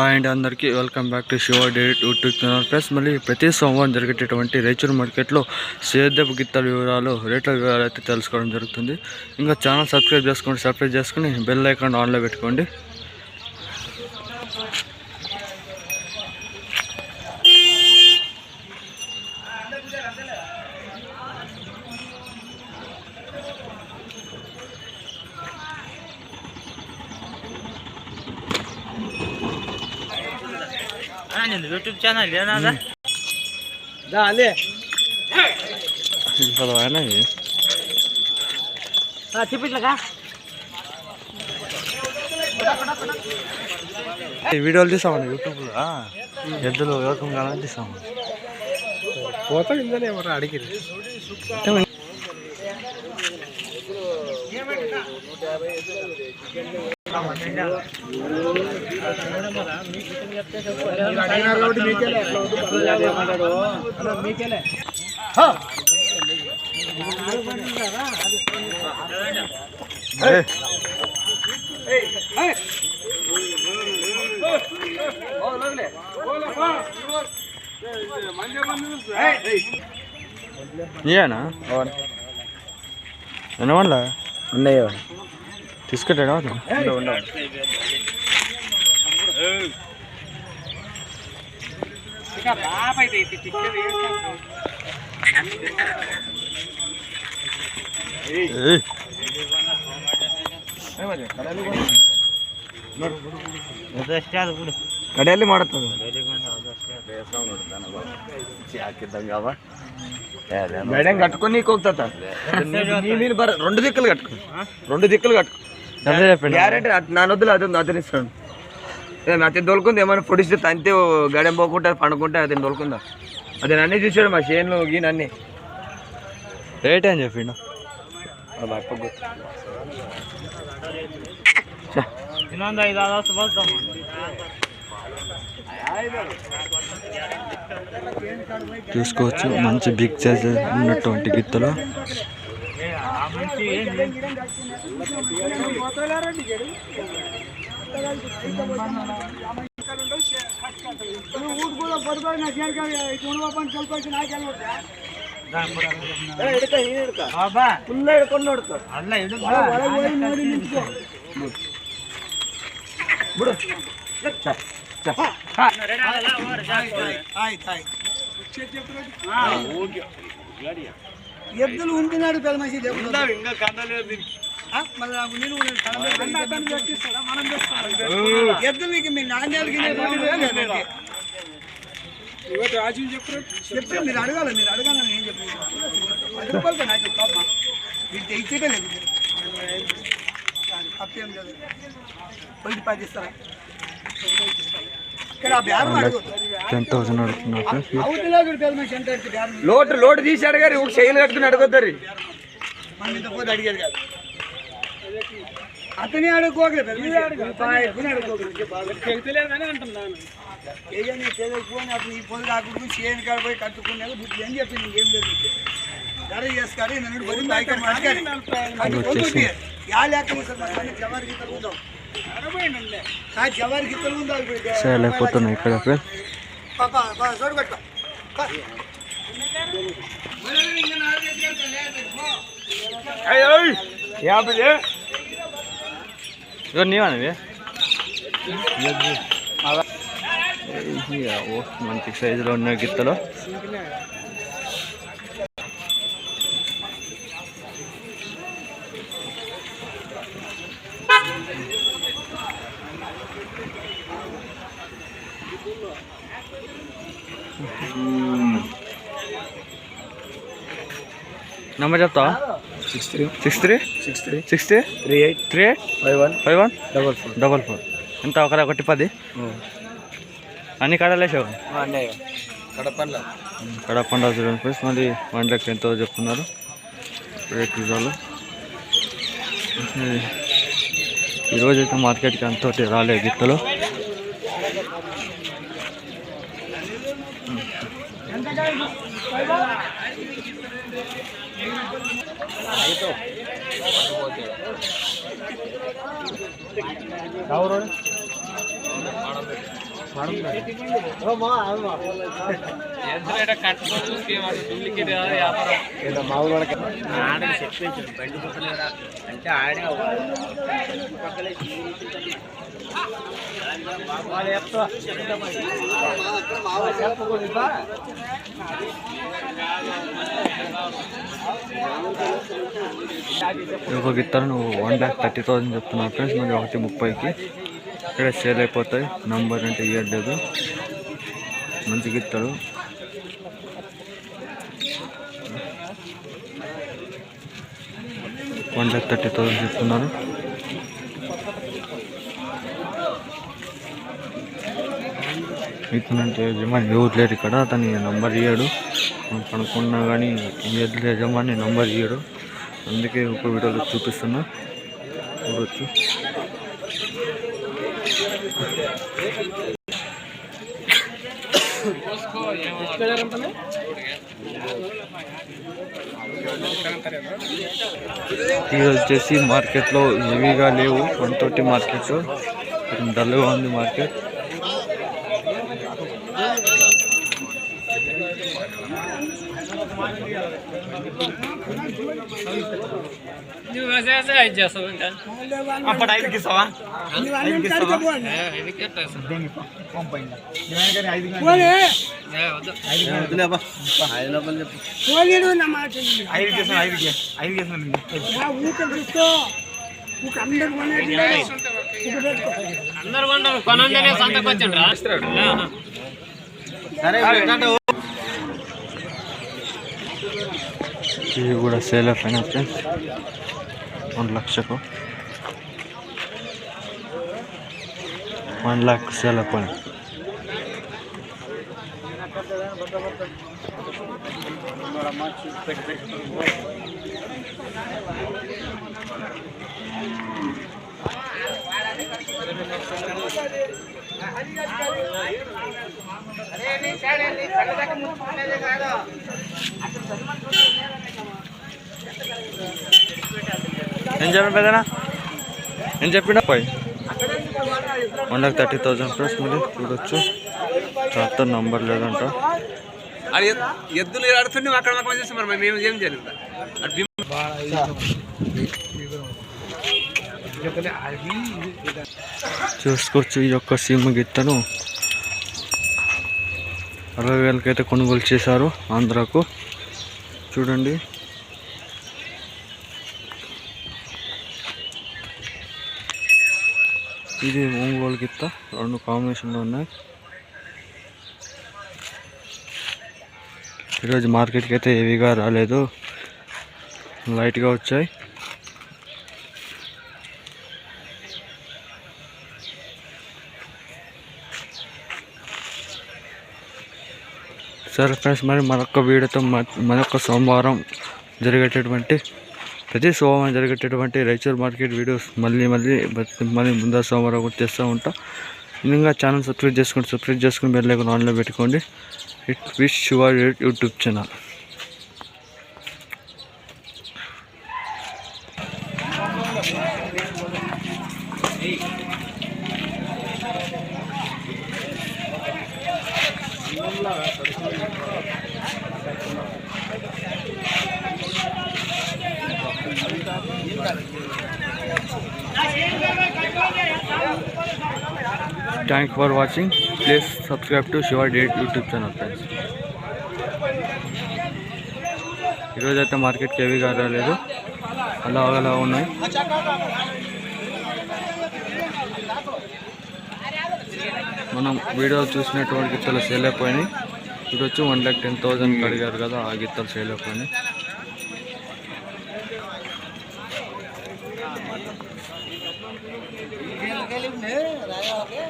And అందరికీ welcome back to Shiva date YouTube channel. Plus మళ్ళీ ప్రతి సోమవారం జరిగేటటువంటి రైచూరు మార్కెట్లో సేద్యపు గిత్తల వివరాలు రేట్ల వివరాలు అయితే తెలుసుకోవడం జరుగుతుంది. ఇంకా ఛానల్ సబ్స్క్రైబ్ చేసుకోండి సబ్స్క్రైబ్ చేసుకుని బెల్ ఐకాన్ ఆన్లో పెట్టుకోండి. ఛానల్ యూట్యూబ్ ఛానల్ ఏనాదా దాలే పదవానా వీడియోలు తీసామండి యూట్యూబ్లో ఎద్దులు యోగం కావాలని తీసాము పోత ఇందనే ఎవరు అడిగిరు నీయేనా వినవాళ్ళ ఉన్నాయో తీసుకుంటాడా ఏయ్ ಅಷ್ಟೇ ಅದು ಬಿಡು ಕಡೆಯಲ್ಲಿ ಮಾಡುತ್ತದೆ మేడం కట్టుకొని నీకు అవుతా నేను బర రెండు దిక్కులు కట్టుకో రెండు దిక్కులు కట్టుకో అదే చెప్పండి గ్యారెంటీ నా వద్దులు అతను అతను ఇస్తాను అతను దొలుకుంది ఏమైనా ఫుడ్ ఇస్తే అంతే గడెం పోకుండా పండుకుంటే అతను దొలుకుందా అది అన్నీ చూసాడు మా షేన్లు గీన్ అన్నీ రేట్ అని చెప్పిండు చూసుకోవచ్చు మంచి బిగ్ సైజ్ ఉన్నటువంటి గిత్తలో. ಆ ಮನುಷ್ಯ ಏನು ಬಾಬಾ ಫುಲ್ಲ ಹಿಡ್ಕೊಂಡು ನೋಡ್ಕೋ ಅಲ್ಲ ಇಡು ಬಿಡು ఎద్దులు ఉంటున్నాడు పెద్ద మనిషి ఎద్దులు మీకు మీ నాణ్యాలకి చెప్తే మీరు అడగాలి మీరు అడగాలి నేను చెప్పి పది రూపాయలు నాకు వీటి ఇచ్చేటే లేదు. తప్పేం లేదు. పోయి పది ఇస్తారా ఇక్కడ అడగదు టెన్ థౌసండ్ అడుగుతున్నారు లోటు లోటు తీసి అడగారు ఒక శైలి కట్టుకుని కాదు అతనే చేయకపోని అతను ఈ పొద్దు కాకుండా చేయని కాడ పోయి కట్టుకునేది ఇప్పుడు ఏం చెప్పింది ఏం లేదు. ధర చేసుకోవాలి. నన్ను బరి బైక్ మాట్లాడి. యా లేక జవారికి తరుగుదాం జవారికి తరుగుదాం సేల్ అయిపోతున్నాయి ఇక్కడ ఫ్రెండ్స్ పాప చూడు నీవనివి మంచి సైజులో ఉన్నాయి గిత్తలు. నెంబర్ చెప్తావా? Six three six three six three six three three eight three eight five one five one double four double four ఎంత? ఒక ఒకటి పది? అన్ని కడలేసావు అన్నయ్య కడపల్ల కడపండ చూడండి ఫ్రెండ్స్ మళ్ళీ వన్ ల్యాక్ ఎంతో చెప్తున్నారు. రేట్ విధాలు ఈరోజు అయితే మార్కెట్కి అంతటి రాలేదు గిత్తలు. ఎవరు ఆడని చెప్పించండి బండి పుట్టలేదా అంటే ఆడే పక్కలే ఒక గిత్తలు నువ్వు వన్ ల్యాక్ థర్టీ థౌసండ్ చెప్తున్నావు ఫ్రెండ్స్ మరి ఒకటి ముప్పైకి. ఇక్కడ సేల్ అయిపోతాయి. నంబర్ అంటే ఇవ్వట్లేదు మంచి గిత్తలు. వన్ ల్యాక్ థర్టీ థౌసండ్ చెప్తున్నారు. ఇతనంటే యజమాని ఎవరు లేరు ఇక్కడ. అతని నంబర్ ఇయ్యాడు. కనుక్కున్నా కానీ ఎద్దుల యజమాని నంబర్ ఇయ్యాడు. అందుకే ఒక వీడియోలో చూపిస్తున్నా. చూడొచ్చు. ఇది వచ్చేసి మార్కెట్లో హెవీగా లేవు. వన్ థర్టీ మార్కెట్ డల్గా ఉంది మార్కెట్. అప్పుడు ఐదుకి ఇస్తావా ఐదుకి ఇస్తావా ఐదుకి ఇస్తాను ఐదుకి ఐదుకి అందరు కొంటారు సంతకు వచ్చిండ్రా ఇది కూడా సేల్ అయిపోయిన ఫ్రెండ్స్ వన్ లక్షకు వన్ లాక్ సేల్ అయిపోయిన ఏం చెప్పిన పెద్దనా? ఏం చెప్పిన పోయి. One lakh thirty thousand plus మళ్ళీ చూడొచ్చు. ట్రాక్టర్ నంబర్ లేదంట. ఎద్దులు ఆడుతుండే అక్కడ మాకు చేస్తాం మరి మేము ఏం చేయాలి చూసుకోవచ్చు ఈ యొక్క సీమ గిత్తను. అరవై వేలకైతే కొనుగోలు చేశారు ఆంధ్రాకు. చూడండి. ఇది ఒంగోలు గిత్త రెండు కాంబినేషన్లో ఉన్నాయి. ఈరోజు మార్కెట్కి అయితే హెవీగా రాలేదు. లైట్గా వచ్చాయి. సరే ఫ్రెండ్స్ మరి మరొక వీడియోతో మరొక సోమవారం జరిగేటటువంటి ప్రతి సోమవారం జరిగేటటువంటి రైచూర్ మార్కెట్ వీడియోస్ మళ్ళీ మళ్ళీ మళ్ళీ ముందర సోమవారం కూడా చేస్తూ ఉంటా ఇంకా ఛానల్ సబ్స్క్రైబ్ చేసుకోండి సబ్స్క్రైబ్ చేసుకుని బెల్ లేకుండా ఆన్లో పెట్టుకోండి it wish your YouTube channel Hey. For watching please subscribe to Shiva date YouTube channel friends ఈరోజు అయితే మార్కెట్కి హెవీగా రాలేదు అలా అలా ఉన్నాయి మనం వీడియో చూసినటువంటి గిత్తలు సేల్ అయిపోయినాయి. ఇప్పుడు వచ్చి వన్ ల్యాక్ టెన్ థౌసండ్ అడిగారు కదా ఆ గిత్తలు సేల్ అయిపోయినాయి. రాయా